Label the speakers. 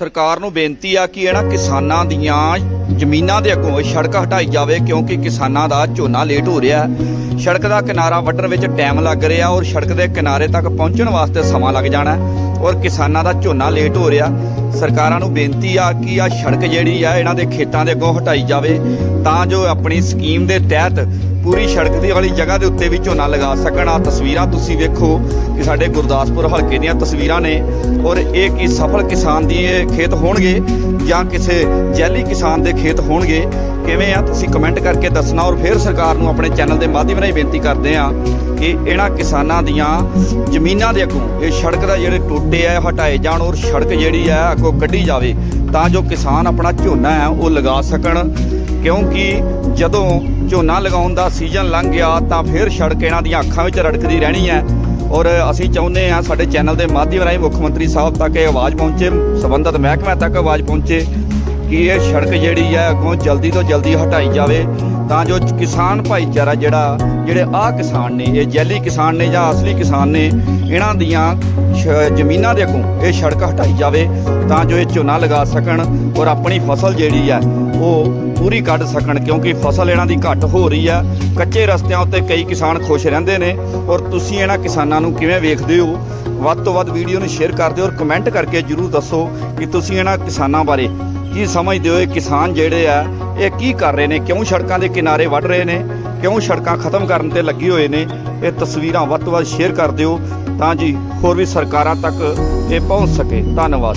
Speaker 1: ਸਰਕਾਰ ਨੂੰ ਬੇਨਤੀ ਆ ਕਿ ਇਹਨਾਂ ਕਿਸਾਨਾਂ ਦੀਆਂ ਜ਼ਮੀਨਾਂ ਦੇ ਅੱਗੋਂ ਇਹ ਸੜਕ ਹਟਾਈ ਜਾਵੇ, ਕਿਉਂਕਿ ਕਿਸਾਨਾਂ ਦਾ ਝੋਨਾ ਲੇਟ ਹੋ ਰਿਹਾ ਸੜਕ ਦਾ ਕਿਨਾਰਾ ਵੱਢਣ ਵਿੱਚ ਟਾਈਮ ਲੱਗ ਰਿਹਾ ਔਰ ਸੜਕ ਦੇ ਕਿਨਾਰੇ ਤੱਕ ਪਹੁੰਚਣ ਵਾਸਤੇ ਸਮਾਂ ਲੱਗ ਜਾਣਾ ਔਰ ਕਿਸਾਨਾਂ ਦਾ ਝੋਨਾ ਲੇਟ ਹੋ ਰਿਹਾ। ਸਰਕਾਰਾਂ ਨੂੰ ਬੇਨਤੀ ਆ ਕਿ ਆ ਸੜਕ ਜਿਹੜੀ ਆ, ਇਹਨਾਂ ਦੇ ਖੇਤਾਂ ਦੇ ਅੱਗੋਂ ਹਟਾਈ ਜਾਵੇ। ਤਾਂ ਜੋ ਆਪਣੀ ਸਕੀਮ ਦੇ ਤਹਿਤ ਪੂਰੀ ਸੜਕ ਦੀ ਵਾਲੀ ਜਗ੍ਹਾ ਦੇ ਉੱਤੇ ਵੀ ਝੋਨਾ ਲਗਾ ਸਕਣ। ਆ ਤਸਵੀਰਾਂ ਤੁਸੀਂ ਵੇਖੋ ਕਿ ਸਾਡੇ ਗੁਰਦਾਸਪੁਰ ਹਲਕੇ ਦੀਆਂ ਤਸਵੀਰਾਂ ਨੇ। ਔਰ ਇਹ ਕੀ ਸਫਲ ਕਿਸਾਨ ਦੀ ਖੇਤ ਹੋਣਗੇ ਜਾਂ ਕਿਸੇ ਜੈਲੀ ਕਿਸਾਨ ਦੇ ਖੇਤ ਹੋਣਗੇ ਕਿਵੇਂ ਆ? ਤੁਸੀਂ ਕਮੈਂਟ ਕਰਕੇ ਦੱਸਣਾ ਔਰ ਫਿਰ ਸਰਕਾਰ ਨੂੰ ਆਪਣੇ ਚੈਨਲ ਦੇ ਮਾਧਿਅਮ ਰਾਹੀਂ ਬੇਨਤੀ ਕਰਦੇ ਆ ਕਿ ਇਹਨਾਂ ਕਿਸਾਨਾਂ ਦੀਆਂ ਜ਼ਮੀਨਾਂ ਦੇ ਅੱਗੋਂ ਇਹ ਸੜਕ ਦਾ ਜਿਹੜੇ ਟੋਟੇ ਆ ਹਟਾਏ ਜਾਣ ਔਰ ਸੜਕ ਜਿਹੜੀ ਆ, ਅੱਗੋਂ ਕੱਢੀ ਜਾਵੇ ਤਾਂ ਜੋ ਕਿਸਾਨ ਆਪਣਾ ਝੋਨਾ ਹੈ, ਉਹ ਲਗਾ ਸਕਣ। ਕਿਉਂਕਿ ਜਦੋਂ ਝੋਨਾ ਲਗਾਉਣ ਦਾ ਸੀਜ਼ਨ ਲੰਘ ਗਿਆ ਤਾਂ ਫਿਰ ਸੜਕ ਇਹਨਾਂ ਦੀਆਂ ਅੱਖਾਂ ਵਿੱਚ ਰੜਕਦੀ ਰਹਿਣੀ ਹੈ। ਔਰ ਅਸੀਂ ਚਾਹੁੰਦੇ ਹਾਂ ਸਾਡੇ ਚੈਨਲ ਦੇ ਮਾਧਿਅਮ ਰਾਹੀਂ ਮੁੱਖ ਮੰਤਰੀ ਸਾਹਿਬ ਤੱਕ ਇਹ ਆਵਾਜ਼ ਪਹੁੰਚੇ। ਸੰਬੰਧਿਤ ਮਹਿਕਮਿਆਂ ਤੱਕ ਆਵਾਜ਼ ਪਹੁੰਚੇ। ਕਿ ਇਹ ਸੜਕ ਜਿਹੜੀ ਹੈ ਅੱਗੋਂ ਜਲਦੀ ਤੋਂ ਜਲਦੀ ਹਟਾਈ ਜਾਵੇ? ਤਾਂ ਜੋ ਕਿਸਾਨ ਭਾਈਚਾਰਾ ਜਿਹੜਾ, ਜਿਹੜੇ ਆਹ ਕਿਸਾਨ ਨੇ, ਇਹ ਜੈਲੀ ਕਿਸਾਨ ਨੇ ਜਾਂ ਅਸਲੀ ਕਿਸਾਨ ਨੇ, ਇਹਨਾਂ ਦੀਆਂ ਸ਼- ਜ਼ਮੀਨਾਂ ਦੇ ਅੱਗੋਂ ਇਹ ਸੜਕ ਹਟਾਈ ਜਾਵੇ, ਤਾਂ ਜੋ ਇਹ ਝੋਨਾ ਲਗਾ ਸਕਣ ਔਰ ਆਪਣੀ ਫਸਲ ਜਿਹੜੀ ਹੈ ਉਹ ਪੂਰੀ ਕੱਢ ਸਕਣ, ਕਿਉਂਕਿ ਫਸਲ ਇਹਨਾਂ ਦੀ ਘੱਟ ਹੋ ਰਹੀ ਹੈ ਕੱਚੇ ਰਸਤਿਆਂ ਉੱਤੇ ਕਈ ਕਿਸਾਨ ਖੁਸ਼ ਰਹਿੰਦੇ ਨੇ, ਔਰ ਤੁਸੀਂ ਇਹਨਾਂ ਕਿਸਾਨਾਂ ਨੂੰ ਕਿਵੇਂ ਵੇਖਦੇ ਹੋ? ਵੱਧ ਤੋਂ ਵੱਧ ਵੀਡੀਓ ਨੂੰ ਸ਼ੇਅਰ ਕਰ ਦਿਓ ਔਰ ਕਮੈਂਟ ਕਰਕੇ ਜਰੂਰ ਦੱਸੋ ਕਿ ਤੁਸੀਂ ਇਹਨਾਂ ਕਿਸਾਨਾਂ ਬਾਰੇ ਕੀ ਸਮਝਦੇ ਹੋ ਇਹ ਕਿਸਾਨ ਜਿਹੜੇ ਆ, ਇਹ ਕੀ ਕਰ ਰਹੇ ਨੇ? ਕਿਉਂ ਸੜਕਾਂ ਦੇ ਕਿਨਾਰੇ ਵੱਢ ਰਹੇ ਨੇ? ਕਿਉਂ ਸੜਕਾਂ ਖਤਮ ਕਰਨ ਤੇ ਲੱਗੇ ਹੋਏ ਨੇ? ਇਹ ਤਸਵੀਰਾਂ ਵੱਧ ਤੋਂ ਵੱਧ ਸ਼ੇਅਰ ਕਰ ਦਿਓ ਤਾਂ ਜੀ ਹੋਰ ਵੀ ਸਰਕਾਰਾਂ ਤੱਕ ਇਹ ਪਹੁੰਚ ਸਕੇ। ਧੰਨਵਾਦ।